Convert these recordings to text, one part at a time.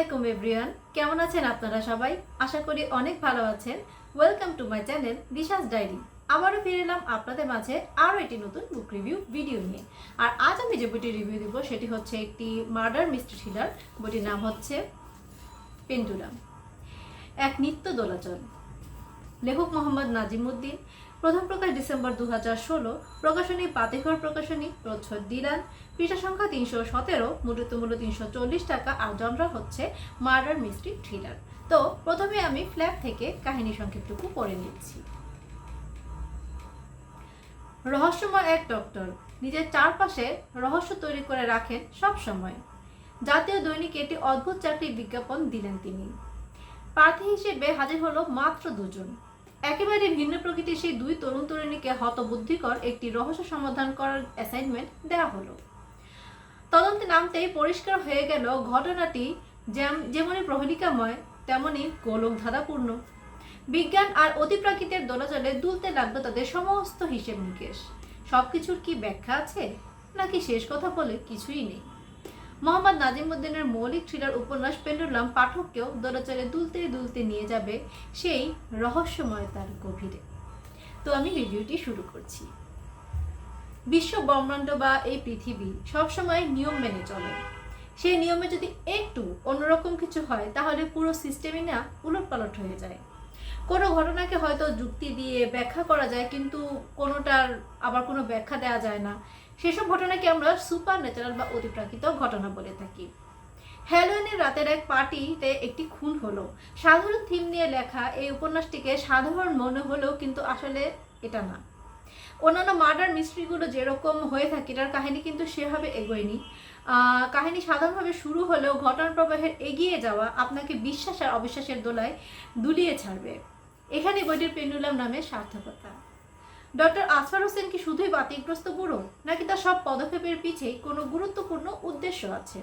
আলাইকুম এভরিওয়ান। কেমন আছেন আপনারা সবাই? আশা করি অনেক ভালো আছেন। Welcome to my channel Disha's diary আবারও ফিরে এলাম আপনাদের মাঝে আরও একটি নতুন বুক রিভিউ ভিডিও নিয়ে। আর আজ আমি যে বইটি রিভিউ দিব, সেটি হচ্ছে একটি মার্ডার মিস্ট্রি থ্রিলার বইটির নাম হচ্ছে পেন্ডুলাম এক নিত্য দোলাচল। লেখক মোহাম্মদ নাজিমুদ্দিন। প্রথম প্রকাশ ডিসেম্বর দু হাজার ষোলো। প্রকাশনী পাতেঘর প্রকাশনী, প্রচ্ছদ দিলান। পৃষ্ঠা সংখ্যা তিনশো সতেরো মূলত মূল্য তিনশো চল্লিশ টাকা আর জনরা হচ্ছে মার্ডার মিস্ট্রি থ্রিলার। তো প্রথমে আমি ফ্ল্যাপ থেকে কাহিনী সংক্ষেপটুকু পড়ে নিচ্ছি। রহস্যময় এক ডক্টর নিজের চারপাশে রহস্য তৈরি করে রাখেন সব সময়। জাতীয় দৈনিকে একটি অদ্ভুত চাকরির বিজ্ঞাপন দিলেন তিনি। প্রার্থী হিসেবে হাজির হলো মাত্র দুজন। একেবারে ভিন্ন প্রকৃতির সেই দুই তরুণ তরুণীকে হতবুদ্ধিকর একটি রহস্য সমাধান করার অ্যাসাইনমেন্ট দেওয়া হলো। তদন্তে নামতেই পরিষ্কার হয়ে গেল ঘটনাটি যেম- যেমনই প্রহেলিকাময় তেমনই গোলক ধাঁধাপূর্ণ বিজ্ঞান আর অতিপ্রাকৃতের দোলাচলে দুলতে লাগল তাদের সমস্ত হিসেব নিকেশ। সবকিছুর কি ব্যাখ্যা আছে? নাকি শেষ কথা বলে কিছুই নেই? মোহাম্মদ নাজিমুদ্দিনের মৌলিক থ্রিলার উপন্যাস পেন্ডুলাম পাঠককেও দোলাচলে দুলতে দুলতে নিয়ে যাবে সেই রহস্যময়তার গভীরে। তো আমি রিভিউটি শুরু করছি। বিশ্ব ব্রহ্মাণ্ড বা এই পৃথিবী সবসময় নিয়ম মেনে চলে। সেই নিয়মে যদি একটু অন্যরকম কিছু হয়, তাহলে পুরো সিস্টেমই না উলটপালট হয়ে যায়। কোনো ঘটনাকে হয়তো যুক্তি দিয়ে ব্যাখ্যা করা যায়, কিন্তু কোনোটার আবার কোনো ব্যাখ্যা দেওয়া যায় না। সেসব ঘটনাকে আমরা সুপার ন্যাচারাল বা অতিপ্রাকৃত ঘটনা বলে থাকি। হ্যালোইনের রাতের এক পার্টিতে একটি খুন হলো। সাধারণ থিম নিয়ে লেখা এই উপন্যাসটিকে সাধারণ মনে হলেও কিন্তু আসলে এটা না। অন্যান্য মার্ডার মিস্ট্রিগুলো যেরকম হয়ে থাকে, এটার কাহিনী কিন্তু সেভাবে এগোয়নি। কাহিনী সাধারণভাবে শুরু হলেও ঘটনা প্রবাহের এগিয়ে যাওয়া আপনাকে বিশ্বাস আর অবিশ্বাসের দোলায় দুলিয়ে ছাড়বে। এখানে বইটির পেন্ডুলাম নামে সার্থকতা। ডক্টর আসফার হোসেন কি শুধুই বাতিগ্রস্ত বুড়ো? নাকি তার সব পদক্ষেপের পিছেই কোনো গুরুত্বপূর্ণ উদ্দেশ্য আছে?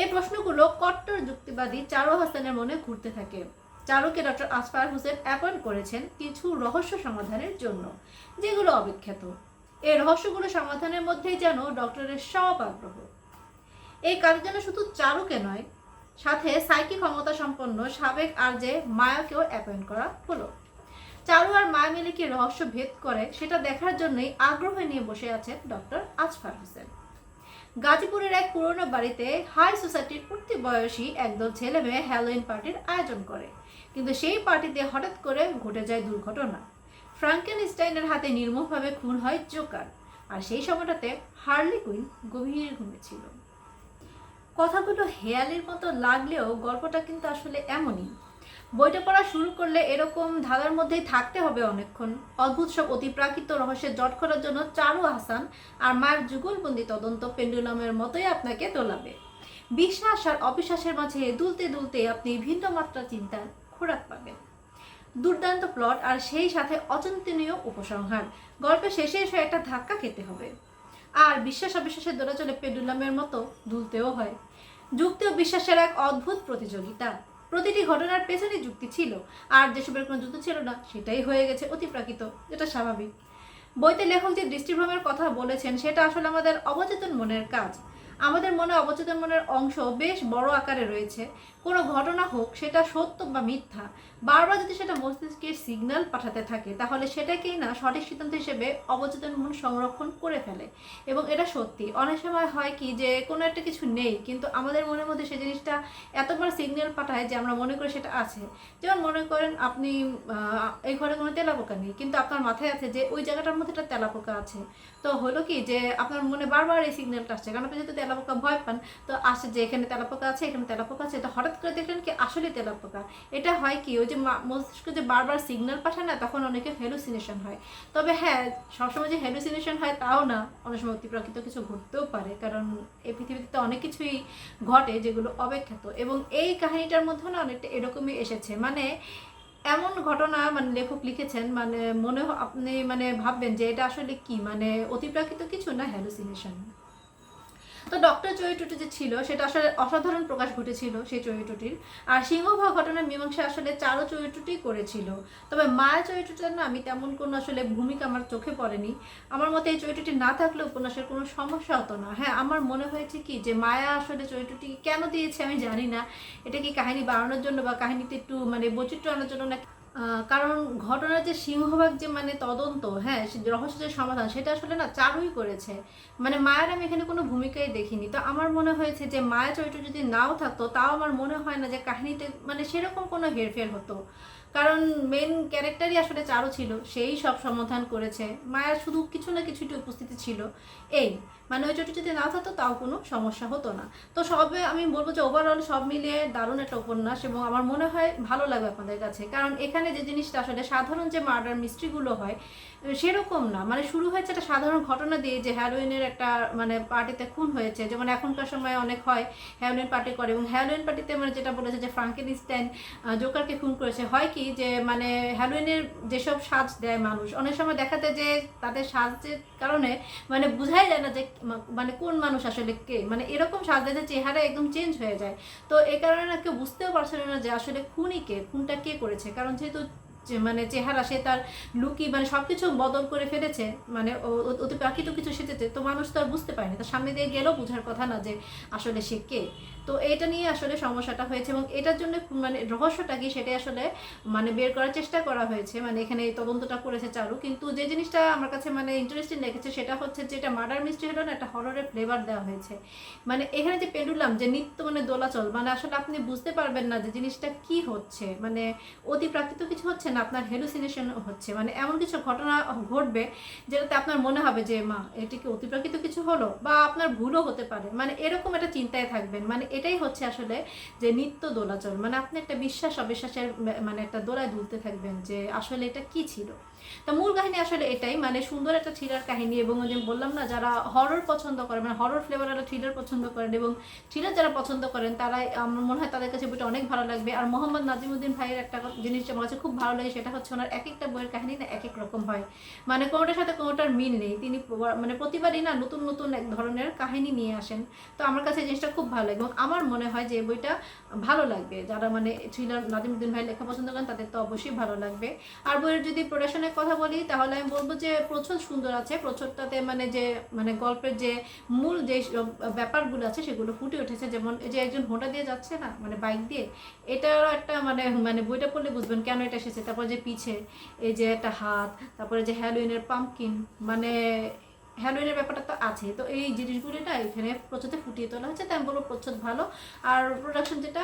এই প্রশ্নগুলো কট্টর যুক্তিবাদী চারু হাসানের মনে ঘুরতে থাকে। চারুকে ডক্টর আসফার হোসেন অ্যাপয়েন্ট করেছেন কিছু রহস্য সমাধানের জন্য, যেগুলো অবিখ্যাত। এই রহস্যগুলো সমাধানের মধ্যেই যেন ডক্টরের সব আগ্রহ। এই কাজের যেন শুধু চারুকে নয়, সাথে সাইকি ক্ষমতা সম্পন্ন সাবেক আর যে মায়াকেও অ্যাপয়েন্ট করা হলো। চারু আর মায়া মিলে কি রহস্য ভেদ করে, সেটা দেখার জন্যই আগ্রহ নিয়ে বসে আছেন ডক্টর আজফার হোসেন। গাজীপুরের এক পুরনো বাড়িতে হাই সোসাইটির উঠতি বয়সী একদল ছেলে মেয়ে হ্যালোইন পার্টির আয়োজন করে। কিন্তু সেই পার্টিতে হঠাৎ করে ঘটে যায় দুর্ঘটনা। ফ্রাঙ্কেন স্টাইনের হাতে নির্মমভাবে খুন হয় জোকার আর সেই সময়টাতে হার্লি কুইন গভীর ঘুমেছিল কথাগুলো হেয়ালির মতো লাগলেও গল্পটা কিন্তু আসলে এমনই। বইটা পড়া শুরু করলে এরকম ধাঁধার মধ্যেই থাকতে হবে অনেকক্ষণ। অদ্ভুত সব অতিপ্রাকৃত রহস্যের জট করার জন্য চারু হাসান আর মায়ের যুগলবন্দি তদন্ত পেন্ডুলামের মতোই আপনাকে তোলাবে। বিশ্বাস আর অবিশ্বাসের মাঝে দুলতে দুলতে আপনি ভিন্ন মাত্রা চিন্তার খোরাক পাবেন। দুর্দান্ত প্লট আর সেই সাথে অচিন্তনীয় উপসংহার। গল্পের শেষে এসে একটা ধাক্কা খেতে হবে। আর বিশ্বাস অবিশ্বাসের দৌড়াচলে পেন্ডুলামের মতো দুলতেও হয়। যুক্তি ও বিশ্বাসের এক অদ্ভুত প্রতিযোগিতা। প্রতিটি ঘটনার পেছনে যুক্তি ছিল। আর যেসবের কোনো যুক্তি ছিল না, সেটাই হয়ে গেছে অতিপ্রাকৃত। যেটা স্বাভাবিক। বইতে লেখক যে দৃষ্টিভ্রমের কথা বলেছেন, সেটা আসলে আমাদের অবচেতন মনের কাজ। আমাদের মনে অবচেতন মনের অংশ বেশ বড় আকারে রয়েছে। কোনো ঘটনা হোক, সেটা সত্য বা মিথ্যা, বারবার যদি সেটা মস্তিষ্কে সিগন্যাল পাঠাতে থাকে, তাহলে সেটাকেই না সঠিক সিদ্ধান্ত হিসেবে অবচেতন মন সংরক্ষণ করে ফেলে। এবং এটা সত্যি। অনেক সময় হয় কি যে, কোনো একটা কিছু নেই, কিন্তু আমাদের মনের মধ্যে সেই জিনিসটা এত বড় সিগন্যাল পাঠায় যে আমরা মনে করি সেটা আছে। যেমন মনে করেন আপনি এই ঘরে কোনো তেলাপোকা নেই, কিন্তু আপনার মাথায় আছে যে, ওই জায়গাটার মধ্যে একটা তেলাপোকা আছে। তো হলো কি যে, আপনার মনে বারবার এই সিগন্যালটা আসছে। কারণ আপনি যেহেতু তেলাপোকা ভয় পান, তো আসে যে এখানে তেলাপোকা আছে, এখানে তেলাপোকা আছে, তো হঠাৎ করে দেখলেন কি আসলে তেলাপোকা। এটা হয় কি, ওই যে মস্তিষ্ক যে বারবার সিগন্যাল পাঠায় না, তখন অনেকে হ্যালুসিনেশন হয়। তবে হ্যাঁ সবসময় যে হ্যালুসিনেশন হয় তাও না, অনেক সময় অতিপ্রাকৃত কিছু ঘটতেও পারে, কারণ এই পৃথিবীতে তো অনেক কিছুই ঘটে যেগুলো অব্যাখ্যাত এবং এই কাহিনীটার মধ্যে না অনেকটা এরকমই এসেছে। মানে এমন ঘটনা মানে লেখক লিখেছেন মানে মনে আপনি মানে ভাববেন যে এটা আসলে কি? মানে অতিপ্রাকৃত কিছু না হ্যালুসিনেশন তো ডক্টর চরিত্রটি যে ছিল, সেটা আসলে অসাধারণ প্রকাশ ঘটেছিল সেই চরিত্রটির আর সিংহভাগ ঘটনার মীমাংসা আসলে চারো চরিত্রটি করেছিল। তবে মায়া চরিত্রটা না আমি তেমন কোনো আসলে ভূমিকা আমার চোখে পড়েনি। আমার মতে এই চরিত্রটি না থাকলে উপন্যাসের কোনো সমস্যা হতো না। হ্যাঁ আমার মনে হয়েছে কি যে মায়া আসলে চরিত্রটি কেন দিয়েছে আমি জানি না। এটা কি কাহিনী বাড়ানোর জন্য বা কাহিনীতে একটু মানে বৈচিত্র্য আনার জন্য না কারণ ঘটনার যে সিংহভাগ যে মানে তদন্ত হ্যাঁ সে রহস্য যে সমাধান, সেটা আসলে না চারুই করেছে। মানে মায়ের আমি এখানে কোনো ভূমিকাই দেখিনি। তো আমার মনে হয়েছে যে মায়ের চরিত্র যদি নাও থাকতো, তাও আমার মনে হয় না যে কাহিনীতে মানে সেরকম কোনো হেরফের হতো। কারণ মেন ক্যারেক্টারই আসলে চারও ছিল, সেই সব সমাধান করেছে। মায়ার শুধু কিছু না কিছু একটু উপস্থিতি ছিল। এই মানে ওই চরিত্র যদি না থাকতো, তাও কোনো সমস্যা হতো না। তো সবে আমি বলব যে ওভারঅল সব মিলিয়ে দারুণ একটা উপন্যাস এবং আমার মনে হয় ভালো লাগবে আপনাদের কাছে। কারণ এখানে যে জিনিসটা আসলে সাধারণ যে মার্ডার মিস্ট্রিগুলো হয়, সেরকম না। মানে শুরু হয়েছে একটা সাধারণ ঘটনা দিয়ে যে হ্যারোইনের একটা মানে পার্টিতে খুন হয়েছে। যেমন এখনকার সময় অনেক হয় হ্যারোইন পার্টি করে এবং হ্যালোইন পার্টিতে মানে যেটা বলেছে যে ফ্রাঙ্কেনস্টাইন জোকারকে খুন করেছে। হয় কি যে মানে হ্যালোইনের যেসব সাজ দেয় মানুষ, অনেক সময় দেখাতে যে, তাদের সাজের কারণে মানে বোঝাই যায় না যে মানে কোন মানুষ আসলে কে। মানে এরকম সাজ দেয় যে চেহারা একদম চেঞ্জ হয়ে যায়। তো এই কারণে না, কেউ বুঝতেও পারছিল না যে, আসলে খুনি কে? খুনটা কে করেছে? কারণ যেহেতু মানে চেহারা, সে তার লুকি মানে সবকিছু বদল করে ফেলেছে মানে অতি প্রাকৃত কিছু সেজেছে, তো মানুষ তো আর বুঝতে পারেনি। তার সামনে দিয়ে গেলেও বোঝার কথা না যে, আসলে সে কে? তো এটা নিয়ে আসলে সমস্যাটা হয়েছে এবং এটার জন্য মানে রহস্যটা কি সেটাই আসলে মানে বের করার চেষ্টা করা হয়েছে। মানে এখানে এই তদন্তটা করেছে চারু। কিন্তু যে জিনিসটা আমার কাছে মানে ইন্টারেস্টিং লেগেছে সেটা হচ্ছে যে এটা মার্ডার মিস্ট্রি হলো না একটা হররের ফ্লেভার দেওয়া হয়েছে। মানে এখানে যে পেন্ডুলাম যে নিত্য মানে দোলাচল মানে আসলে আপনি বুঝতে পারবেন না যে জিনিসটা কি হচ্ছে। মানে অতি প্রাকৃত কিছু হচ্ছে না, আপনার হেলুসিনেশন হচ্ছে। মানে এমন কিছু ঘটনা ঘটবে যেটাতে আপনার মনে হবে যে, মা, এটি কি অতিপ্রাকৃত কিছু হলো? বা আপনার ভুলও হতে পারে। মানে এরকম একটা চিন্তায় থাকবেন। মানে এটাই হচ্ছে আসলে যে নিত্য দোলাচল। মানে আপনি একটা বিশ্বাস, অবিশ্বাসের মানে একটা দোলায় দুলতে থাকবেন যে আসলে এটা কি ছিল? তা মূল কাহিনী আসলে এটাই মানে সুন্দর একটা থ্রিলার কাহিনী এবং ওই যে বললাম না, যারা হরর পছন্দ করেন মানে হরর ফ্লেভার ফ্লেভারওয়ালা থ্রিলার পছন্দ করেন এবং থ্রিলার যারা পছন্দ করেন, তারাই আমার মনে হয় তাদের কাছে বইটা অনেক ভালো লাগবে। আর মোহাম্মদ নাজিমুদ্দিন ভাইয়ের একটা জিনিস আমার কাছে খুব ভালো লাগে, সেটা হচ্ছে ওনার এক একটা বইয়ের কাহিনী না এক এক রকম হয়। মানে কোনোটার সাথে কোনোটার মিল নেই। তিনি মানে প্রতিবারই না নতুন নতুন এক ধরনের কাহিনী নিয়ে আসেন। তো আমার কাছে জিনিসটা খুব ভালো লাগে এবং আমার মনে হয় যে বইটা ভালো লাগবে। যারা মানে থ্রিলার নাজিমুদ্দিন ভাই লেখা পছন্দ করেন, তাদের তো অবশ্যই ভালো লাগবে। আর বইয়ের যদি প্রোডাকশনের কথা বলি, তাহলে আমি বলব যে প্রচুর সুন্দর আছে। প্রচুরটাতে মানে যে মানে গল্পের যে মূল যে ব্যাপারগুলো আছে সেগুলো ফুটে উঠেছে। যেমন এই যে একজন হোঁটা দিয়ে যাচ্ছে না মানে বাইক দিয়ে, এটারও একটা মানে মানে বইটা পড়লে বুঝবেন কেন এটা এসেছে। তারপর যে পিছে, এই যে একটা হাত, তারপরে যে হ্যালোইনের পাম্পকিন মানে হ্যালোইনের ব্যাপারটা তো আছে। তো এই জিনিসগুলি না এখানে প্রচুরতে ফুটিয়ে তোলা হচ্ছে তাই আমি বলব প্রচুর ভালো। আর প্রোডাকশন যেটা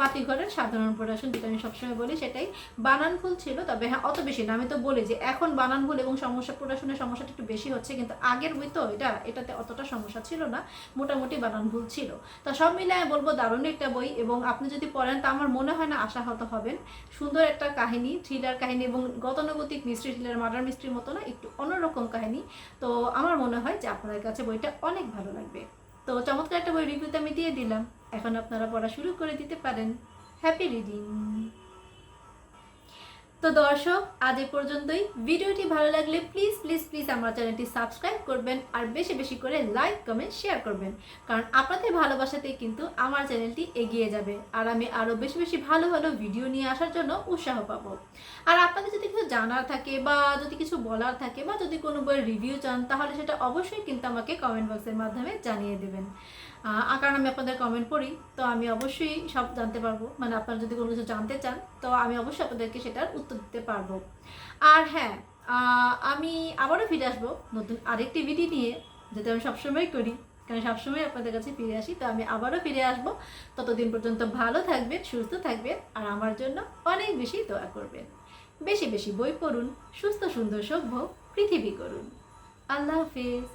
বাতিঘরের সাধারণ প্রোডাকশন যেটা আমি সবসময় বলি সেটাই। বানান ভুল ছিল, তবে হ্যাঁ অত বেশি না। আমি তো বলি যে এখন বানান ভুল এবং সমস্যা প্রোডাকশনের সমস্যাটা একটু বেশি হচ্ছে, কিন্তু আগের বই তো এটা, এটাতে অতটা সমস্যা ছিল না। মোটামুটি বানান ভুল ছিল। তো সব মিলে আমি বলব দারুণ একটা বই এবং আপনি যদি পড়েন, তা আমার মনে হয় না আশাহত হবেন। সুন্দর একটা কাহিনী থ্রিলার কাহিনী এবং গতানুগতিক মিস্ট্রি থ্রিলার মার্ডার মিস্ট্রির মতো না, একটু অন্যরকম কাহিনী। তো আমার মনে হয় যে আপনাদের কাছে বইটা অনেক ভালো লাগবে। তো চমৎকার একটা বই রিভিউতে আমি দিয়ে দিলাম। এখন আপনারা পড়া শুরু করে দিতে পারেন। হ্যাপি রিডিং তো দর্শক, আজ এ পর্যন্তই। ভিডিওটি ভালো লাগলে প্লিজ প্লিজ প্লিজ আমার চ্যানেলটি সাবস্ক্রাইব করবেন আর বেশি বেশি করে লাইক কমেন্ট শেয়ার করবেন। কারণ আপনাদের ভালোবাসাতেই কিন্তু আমার চ্যানেলটি এগিয়ে যাবে আর আমি আরও বেশি বেশি ভালো ভালো ভিডিও নিয়ে আসার জন্য উৎসাহ পাবো। আর আপনাদের যদি কিছু জানার থাকে বা যদি কিছু বলার থাকে বা যদি কোনো বইয়ের রিভিউ চান, তাহলে সেটা অবশ্যই কিন্তু আমাকে কমেন্ট বক্সের মাধ্যমে জানিয়ে দেবেন। আহ, কারণ আমি আপনাদের কমেন্ট পড়ি তো আমি অবশ্যই সব জানতে পারব। মানে আপনারা যদি কোনো কিছু জানতে চান তো আমি অবশ্যই আপনাদেরকে সেটার উত্তর দিতে পারব। আর হ্যাঁ আমি আবারও ফিরে আসব নতুন আরেকটি ভিডিও নিয়ে যেটা আমি সবসময় করি কারণ সবসময় আপনাদের কাছে ফিরে আসি তো আমি আবারও ফিরে আসব। ততদিন পর্যন্ত ভালো থাকবেন সুস্থ থাকবেন আর আমার জন্য অনেক বেশি দোয়া করবেন। বেশি বেশি বই পড়ুন সুস্থ সুন্দর সভ্য পৃথিবী করুন। আল্লাহ হাফিজ।